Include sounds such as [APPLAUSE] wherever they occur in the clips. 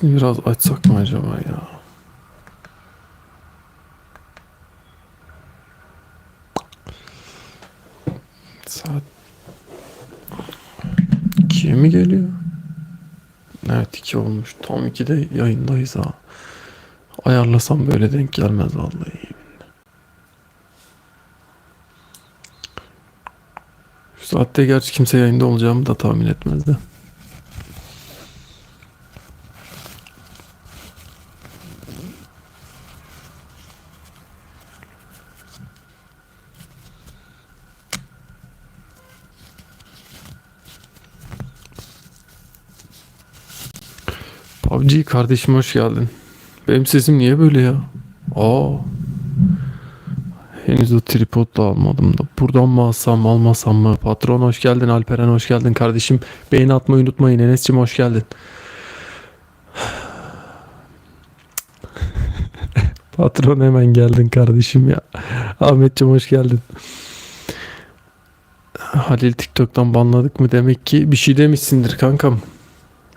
Sesini biraz açsak mı acaba ya? Saat 2'ye mi geliyor? Evet 2 olmuş. Tam 2'de yayındayız ha. Ayarlasam böyle denk gelmez vallahi. Şu saatte gerçi kimse yayında olacağımı da tahmin etmezdi. PUBG kardeşim hoş geldin. Benim sesim niye böyle ya? Aa. Henüz o tripod da almadım da. Buradan mı alsam almasam mı? Patron hoş geldin. Alperen hoş geldin kardeşim. Beğeni atmayı unutmayın. Enes'cim hoş geldin. [LAUGHS] Patron hemen geldin kardeşim ya. Ahmetciğim hoş geldin. Halil TikTok'tan banladık mı demek ki bir şey demişsindir kankam.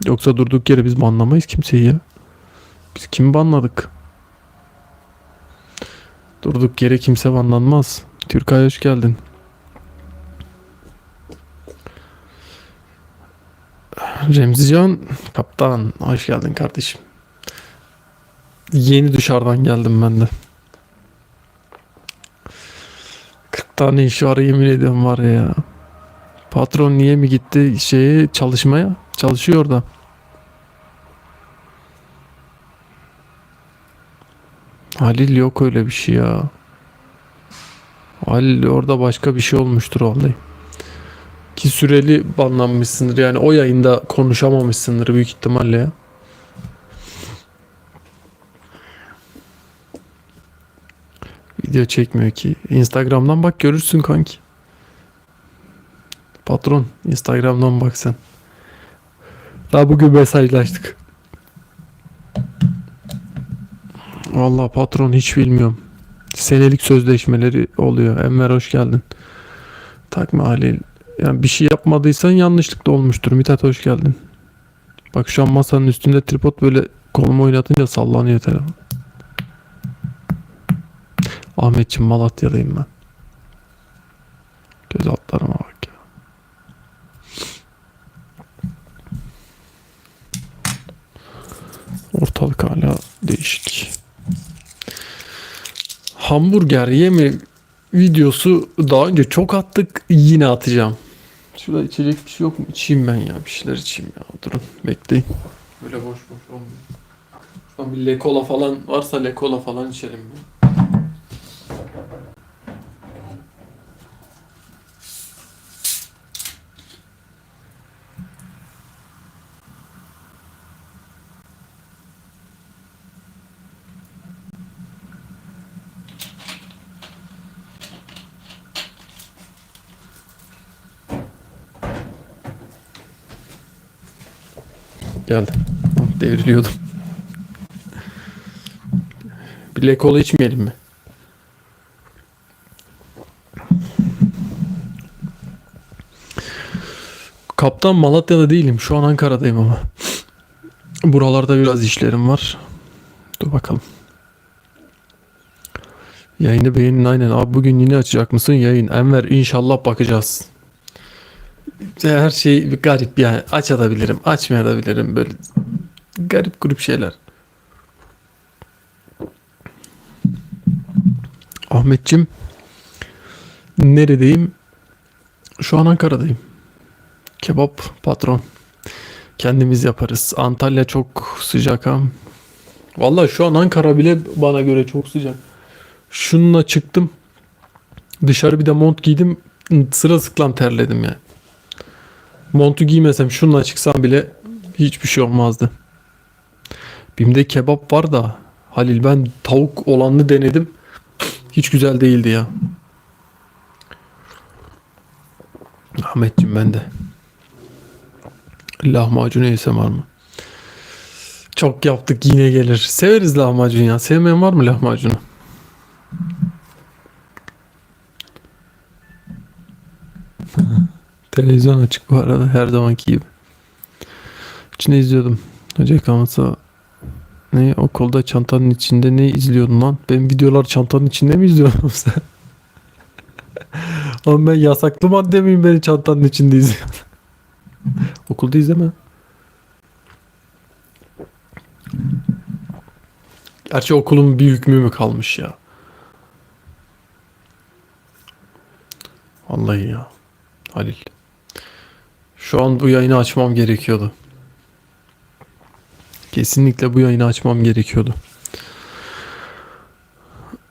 Yoksa durduk yere biz banlamayız kimseyi ya. Biz kimi banladık? Durduk yere kimse banlanmaz. Türkay hoş geldin. Remzican kaptan hoş geldin kardeşim. Yeni dışarıdan geldim ben de. 40 tane iş var yemin ediyorum var ya. Patron niye mi gitti şeye çalışmaya? Çalışıyor da. Halil yok öyle bir şey ya. Halil orada başka bir şey olmuştur vallahi. Ki süreli banlanmışsındır yani o yayında konuşamamışsındır büyük ihtimalle ya. Video çekmiyor ki. Instagram'dan bak görürsün kanki. Patron Instagram'dan bak sen. Daha bugün mesajlaştık. Vallahi patron hiç bilmiyorum. Senelik sözleşmeleri oluyor. Enver hoş geldin. Takma Halil. Yani bir şey yapmadıysan yanlışlık da olmuştur. Mithat hoş geldin. Bak şu an masanın üstünde tripod böyle kolumu oynatınca sallanıyor telefon. Ahmetciğim Malatya'dayım ben. Göz altlarıma bak ya. Ortalık hala değişik. Hamburger yeme videosu daha önce çok attık yine atacağım. Şurada içecek bir şey yok mu? İçeyim ben ya bir şeyler içeyim ya. Durun bekleyin. Böyle boş boş olmuyor. Bir lekola falan varsa lekola falan içelim ya. Geldi. Devriliyordum. Bir lekola içmeyelim mi? Kaptan Malatya'da değilim. Şu an Ankara'dayım ama. Buralarda biraz işlerim var. Dur bakalım. Yayını beğenin aynen. Abi bugün yine açacak mısın yayın? Enver inşallah bakacağız. Her şey bir garip yani. Açabilirim, açmayabilirim. Böyle garip grup şeyler. Ahmetçim neredeyim? Şu an Ankara'dayım. Kebap patron. Kendimiz yaparız. Antalya çok sıcak ha. Vallahi şu an Ankara bile bana göre çok sıcak. Şununla çıktım. Dışarı bir de mont giydim. Sırılsıklam terledim yani. Montu giymesem şununla çıksam bile hiçbir şey olmazdı. Bim'de kebap var da Halil ben tavuk olanını denedim. Hiç güzel değildi ya. Ahmetciğim ben de. Lahmacun yesem var mı? Çok yaptık yine gelir. Severiz lahmacun ya. Sevmeyen var mı lahmacunu? [LAUGHS] Televizyon açık bu arada her zamanki gibi. İçine izliyordum. Hoca kalmasa Ne okulda çantanın içinde ne izliyordun lan? Ben videolar çantanın içinde mi izliyorum [LAUGHS] sen? Oğlum ben yasaklı madde miyim beni çantanın içinde izliyorsun? [LAUGHS] Okulda izleme. Gerçi okulun bir hükmü mü kalmış ya? Vallahi ya. Halil. Şu an bu yayını açmam gerekiyordu. Kesinlikle bu yayını açmam gerekiyordu.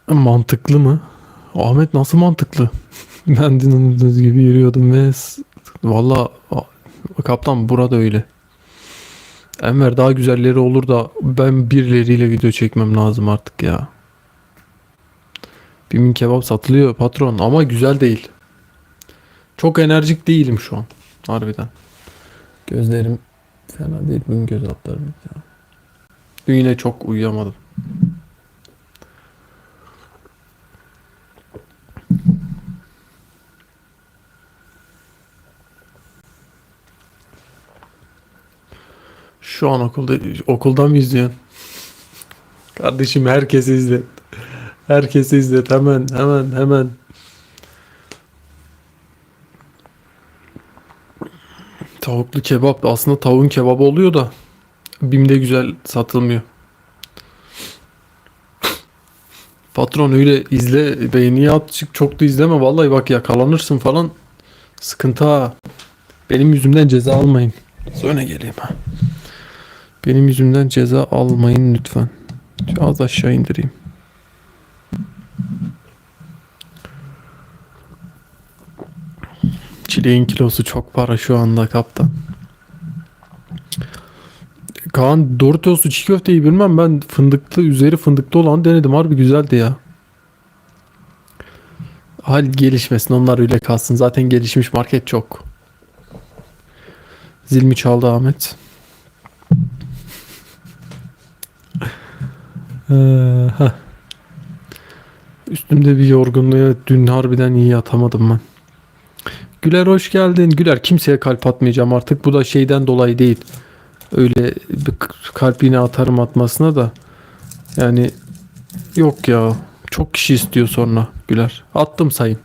Mantıklı mı? Ahmet nasıl mantıklı? [LAUGHS] Ben dinlediğiniz gibi yürüyordum ve valla kaptan burada öyle. Enver daha güzelleri olur da ben birileriyle video çekmem lazım artık ya. Bimin kebap satılıyor patron ama güzel değil. Çok enerjik değilim şu an. Harbiden. Gözlerim fena değil bugün göz altlarım ya. Dün yine çok uyuyamadım. Şu an okulda okuldan mı izliyorsun? Kardeşim herkesi izlet. Herkesi izlet hemen hemen hemen. Tavuklu kebap aslında tavuğun kebabı oluyor da Bim'de güzel satılmıyor. Patron öyle izle beğeni at çık çok da izleme vallahi bak yakalanırsın falan. Sıkıntı ha. Benim yüzümden ceza almayın. Sonra geleyim ha. Benim yüzümden ceza almayın lütfen. Az aşağı indireyim. Çileğin kilosu çok para şu anda kaptan. Kaan Doritos'lu çiğ köfteyi bilmem ben fındıklı üzeri fındıklı olan denedim harbi güzeldi ya. Hal gelişmesin onlar öyle kalsın zaten gelişmiş market çok. Zil mi çaldı Ahmet? Ee. Üstümde bir yorgunluğa dün harbiden iyi atamadım ben. Güler hoş geldin. Güler kimseye kalp atmayacağım artık. Bu da şeyden dolayı değil. Öyle kalp yine atarım atmasına da. Yani yok ya. Çok kişi istiyor sonra Güler. Attım sayın.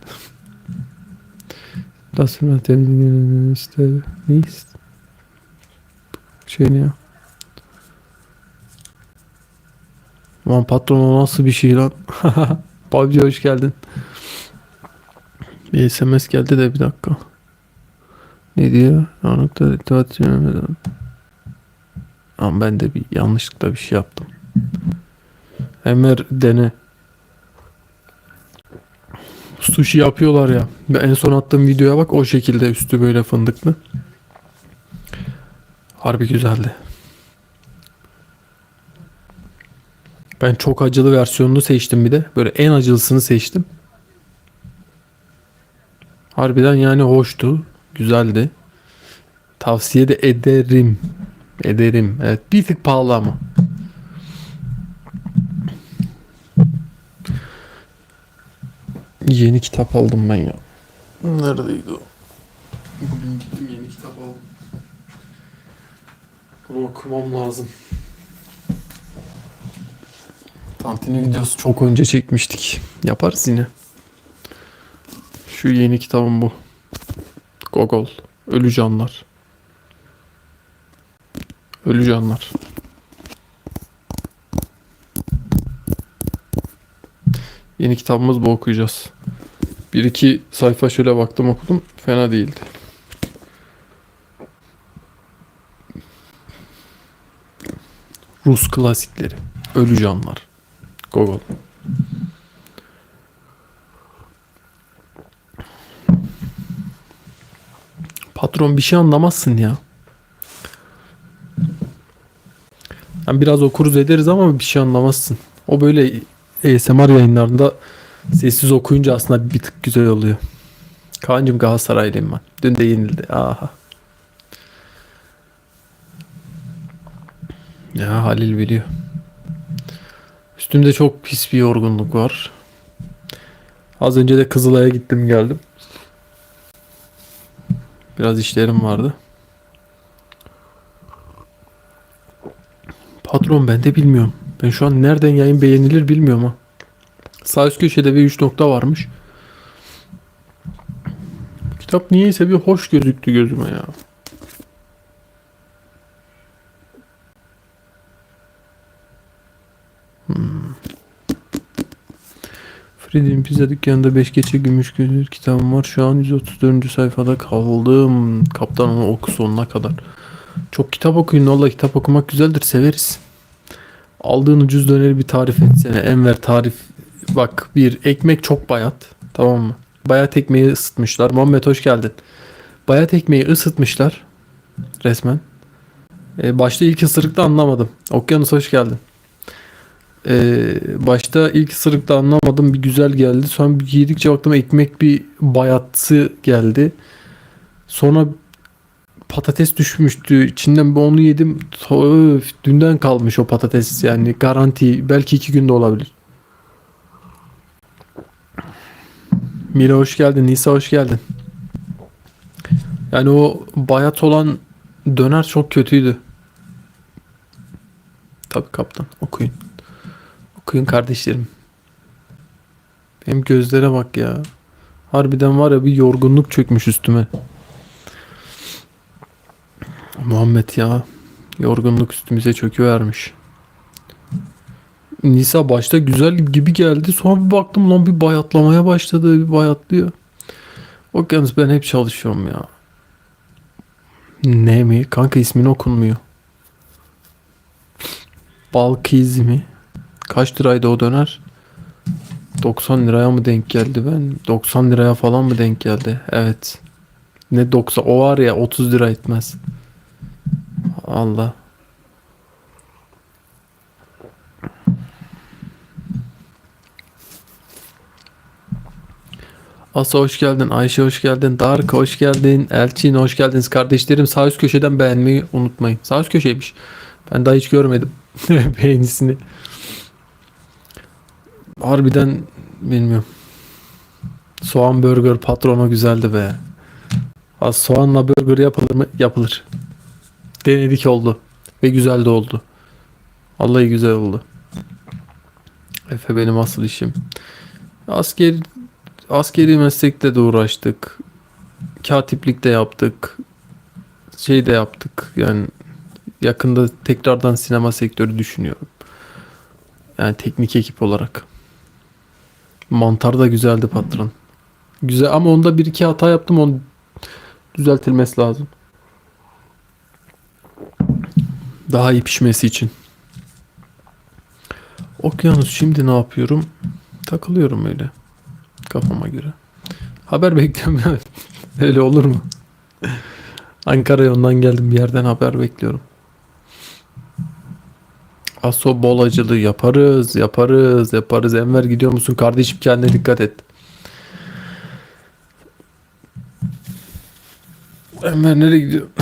Nasıl işte ne şey ne ya? Aman patron nasıl bir şey lan? [LAUGHS] PUBG hoş geldin. Bir SMS geldi de bir dakika. Ne diyor? Anlıkta itaat. Ama ben de bir yanlışlıkla bir şey yaptım. Emer dene. Sushi yapıyorlar ya. Ben en son attığım videoya bak o şekilde üstü böyle fındıklı. Harbi güzeldi. Ben çok acılı versiyonunu seçtim bir de. Böyle en acılısını seçtim. Harbiden yani hoştu. Güzeldi. Tavsiye de ederim. Ederim. Evet bir tık pahalı ama. Yeni kitap aldım ben ya. Neredeydi o? Bugün gittim yeni kitap aldım. Bunu okumam lazım. Tantini videosu çok önce çekmiştik. Yaparız yine. Şu yeni kitabım bu. Gogol. Ölü canlar. Ölü canlar. Yeni kitabımız bu okuyacağız. Bir iki sayfa şöyle baktım okudum. Fena değildi. Rus klasikleri. Ölü canlar. Gogol. Patron bir şey anlamazsın ya. Yani biraz okuruz ederiz ama bir şey anlamazsın. O böyle ASMR yayınlarında sessiz okuyunca aslında bir tık güzel oluyor. Kaan'cım Galatasaraylıyım ben. Dün de yenildi. Aha. Ya Halil biliyor. Üstümde çok pis bir yorgunluk var. Az önce de Kızılay'a gittim geldim. Biraz işlerim vardı. Patron ben de bilmiyorum. Ben şu an nereden yayın beğenilir bilmiyorum ha. Sağ üst köşede bir 3 nokta varmış. Kitap niyeyse bir hoş gözüktü gözüme ya. Hmm. Freddy'nin pizza dükkanında 5 geçe gümüş gözlü kitabım var. Şu an 134. sayfada kaldım. Kaptan onu oku sonuna kadar. Çok kitap okuyun valla kitap okumak güzeldir severiz. Aldığın ucuz döneri bir tarif etsene. Enver tarif. Bak bir ekmek çok bayat. Tamam mı? Bayat ekmeği ısıtmışlar. Muhammed hoş geldin. Bayat ekmeği ısıtmışlar. Resmen. Ee, başta ilk ısırıkta anlamadım. Okyanus hoş geldin. Ee, başta ilk ısırıkta anlamadım. Bir güzel geldi. Sonra bir yedikçe baktım ekmek bir bayatsı geldi. Sonra patates düşmüştü. İçinden bir onu yedim. Öf, dünden kalmış o patates yani garanti belki iki günde olabilir. Mira hoş geldin. Nisa hoş geldin. Yani o bayat olan döner çok kötüydü. Tabii kaptan okuyun. Okuyun kardeşlerim. Benim gözlere bak ya. Harbiden var ya bir yorgunluk çökmüş üstüme. Muhammed ya. Yorgunluk üstümüze çöküvermiş. Nisa başta güzel gibi geldi. Sonra bir baktım lan bir bayatlamaya başladı. Bir bayatlıyor. Okyanus ben hep çalışıyorum ya. Ne mi? Kanka ismini okunmuyor. Balkiz mi? Kaç liraydı o döner? 90 liraya mı denk geldi ben? 90 liraya falan mı denk geldi? Evet. Ne 90? O var ya 30 lira etmez. Allah. Asa hoş geldin. Ayşe hoş geldin. Dark hoş geldin. Elçin hoş geldiniz. Kardeşlerim sağ üst köşeden beğenmeyi unutmayın. Sağ üst köşeymiş. Ben daha hiç görmedim [LAUGHS] beğenisini. Harbiden bilmiyorum. Soğan burger patronu güzeldi be. Az soğanla burger yapılır mı? Yapılır. Denedik oldu. Ve güzel de oldu. Vallahi güzel oldu. Efe benim asıl işim. Asker askeri meslekte de uğraştık. Katiplik de yaptık. Şey de yaptık. Yani yakında tekrardan sinema sektörü düşünüyorum. Yani teknik ekip olarak. Mantar da güzeldi patron. Güzel ama onda bir iki hata yaptım. Onu düzeltilmesi lazım. Daha iyi pişmesi için. Okyanus şimdi ne yapıyorum? Takılıyorum öyle. Kafama göre. Haber [LAUGHS] bekliyorum. öyle olur mu? Ankara'ya ondan geldim bir yerden haber bekliyorum. Aso bol acılı yaparız, yaparız, yaparız. Enver gidiyor musun kardeşim kendine dikkat et. Enver nereye gidiyor? [LAUGHS]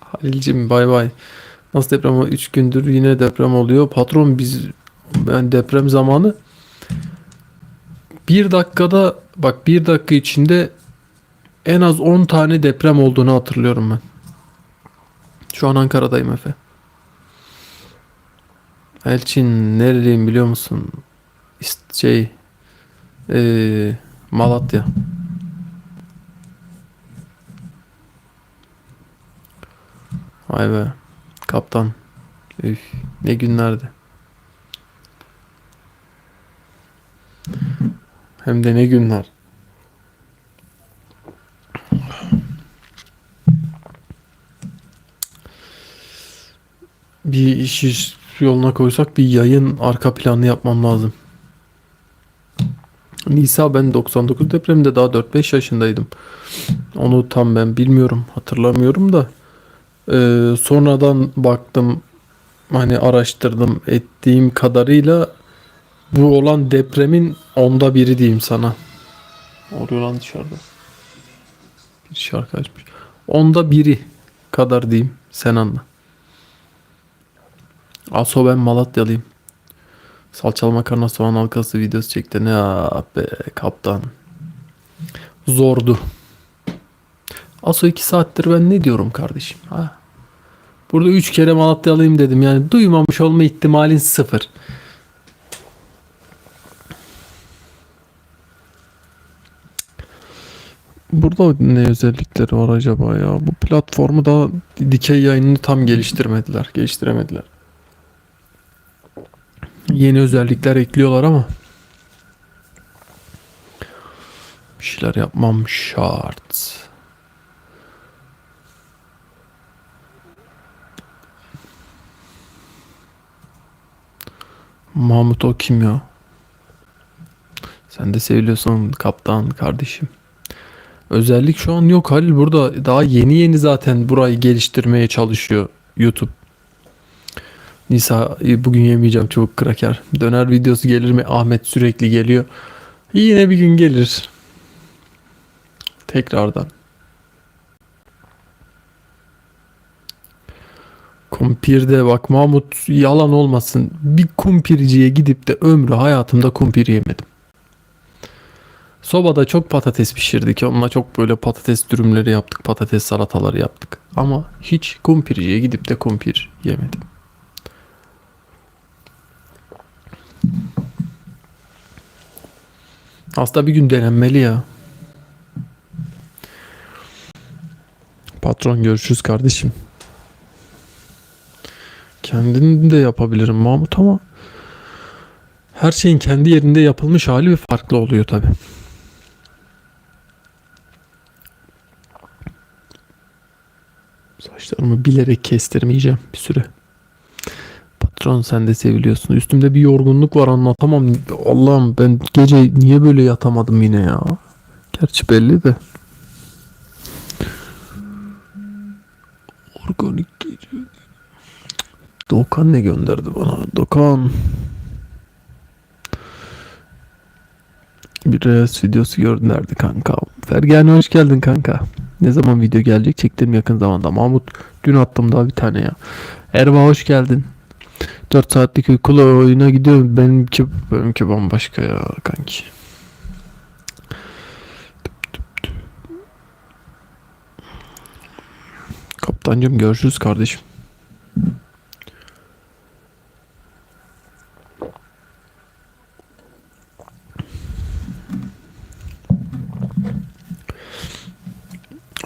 Halil'cim bay bay. Nasıl deprem? 3 gündür yine deprem oluyor. Patron biz ben deprem zamanı bir dakikada bak bir dakika içinde en az 10 tane deprem olduğunu hatırlıyorum ben. Şu an Ankara'dayım Efe. Elçin nereliyim biliyor musun? Şey eee, Malatya. Vay be. Kaptan. Üf, ne günlerdi. Hem de ne günler. Bir iş yoluna koysak bir yayın arka planı yapmam lazım. Nisa ben 99 depreminde daha 4-5 yaşındaydım. Onu tam ben bilmiyorum, hatırlamıyorum da. Ee, sonradan baktım hani araştırdım ettiğim kadarıyla bu olan depremin onda biri diyeyim sana. Oluyor lan dışarıda. Bir şarkı açmış. Onda biri kadar diyeyim sen anla. Aso ben Malatyalıyım. Salçalı makarna soğan halkası videosu çekti. Ne ya be kaptan. Zordu. Aso iki saattir ben ne diyorum kardeşim? Ha? Burada 3 kere Malatyalıyım dedim. Yani duymamış olma ihtimalin sıfır. Burada ne özellikleri var acaba ya? Bu platformu da dikey yayınını tam geliştirmediler. Geliştiremediler. Yeni özellikler ekliyorlar ama bir şeyler yapmam şart. Mahmut o kim ya? Sen de seviliyorsun kaptan kardeşim. Özellik şu an yok Halil burada daha yeni yeni zaten burayı geliştirmeye çalışıyor YouTube. Nisa bugün yemeyeceğim çubuk kraker. Döner videosu gelir mi? Ahmet sürekli geliyor. Yine bir gün gelir. Tekrardan. Kumpirde bak Mahmut yalan olmasın. Bir kumpirciye gidip de ömrü hayatımda kumpir yemedim. Sobada çok patates pişirdik. Onunla çok böyle patates dürümleri yaptık. Patates salataları yaptık. Ama hiç kumpirciye gidip de kumpir yemedim. Aslında bir gün denenmeli ya. Patron görüşürüz kardeşim. Kendim de yapabilirim Mahmut ama her şeyin kendi yerinde yapılmış hali bir farklı oluyor tabi. Saçlarımı bilerek kestirmeyeceğim bir süre. Patron sen de seviliyorsun. Üstümde bir yorgunluk var anlatamam. Allah'ım ben gece niye böyle yatamadım yine ya. Gerçi belli de. Organik gece. Dokan ne gönderdi bana? Dokan. Bir Reels videosu gönderdi kanka. Fergani hoş geldin kanka. Ne zaman video gelecek? Çektim yakın zamanda. Mahmut dün attım daha bir tane ya. Erba hoş geldin. 4 saatlik uykulu oyuna gidiyorum. Benimki benimki bambaşka ya kanki. Kaptancım görüşürüz kardeşim.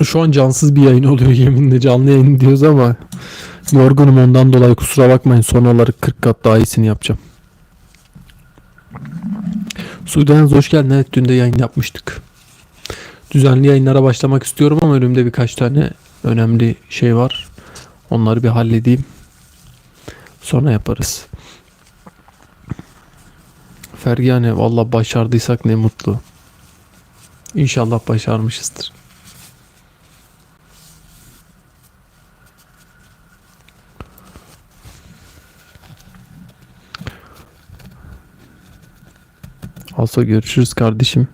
Şu an cansız bir yayın oluyor yeminle canlı yayın diyoruz ama yorgunum ondan dolayı kusura bakmayın sonraları 40 kat daha iyisini yapacağım. Sudan hoş geldin. Evet dün de yayın yapmıştık. Düzenli yayınlara başlamak istiyorum ama önümde birkaç tane önemli şey var. Onları bir halledeyim. Sonra yaparız. Fergane valla başardıysak ne mutlu. İnşallah başarmışızdır. Alsa görüşürüz kardeşim.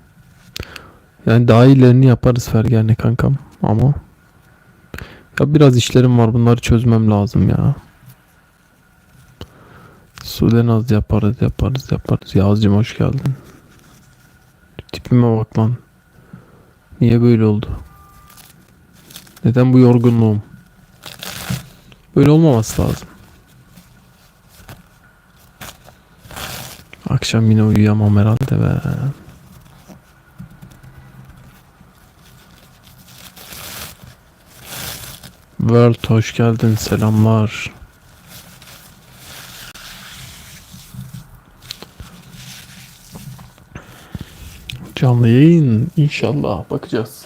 Yani daha iyilerini yaparız Fergane kankam ama ya biraz işlerim var bunları çözmem lazım ya. Sudan az yaparız yaparız yaparız. Yazcım hoş geldin. Tipime bak lan. Niye böyle oldu? Neden bu yorgunluğum? Böyle olmaması lazım. Akşam yine uyuyamam herhalde be. World hoş geldin selamlar. Canlı yayın inşallah bakacağız.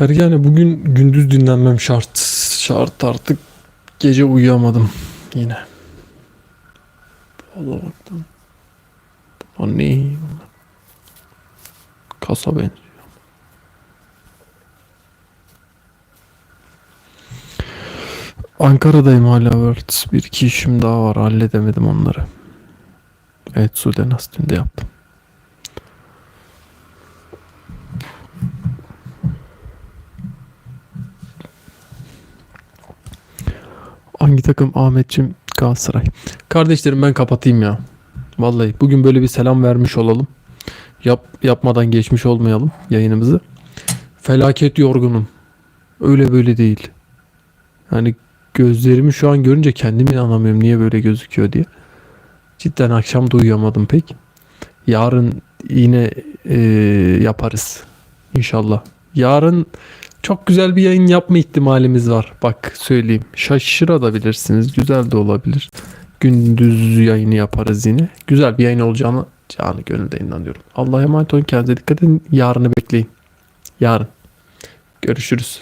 Fergane bugün gündüz dinlenmem şart. Şart artık gece uyuyamadım yine. Baktım. O ne? Kasa benziyor. Ankara'dayım hala World. Bir iki işim daha var. Halledemedim onları. Evet Sudan Astin'de yaptım. Hangi takım Ahmetçim Galatasaray. Kardeşlerim ben kapatayım ya. Vallahi bugün böyle bir selam vermiş olalım. Yap, yapmadan geçmiş olmayalım yayınımızı. Felaket yorgunum. Öyle böyle değil. Yani gözlerimi şu an görünce kendim inanamıyorum niye böyle gözüküyor diye. Cidden akşam da uyuyamadım pek. Yarın yine e, yaparız. İnşallah. Yarın çok güzel bir yayın yapma ihtimalimiz var. Bak söyleyeyim. Şaşırabilirsiniz. Güzel de olabilir. Gündüz yayını yaparız yine. Güzel bir yayın olacağını canı gönülde inanıyorum. Allah'a emanet olun. Kendinize dikkat edin. Yarını bekleyin. Yarın. Görüşürüz.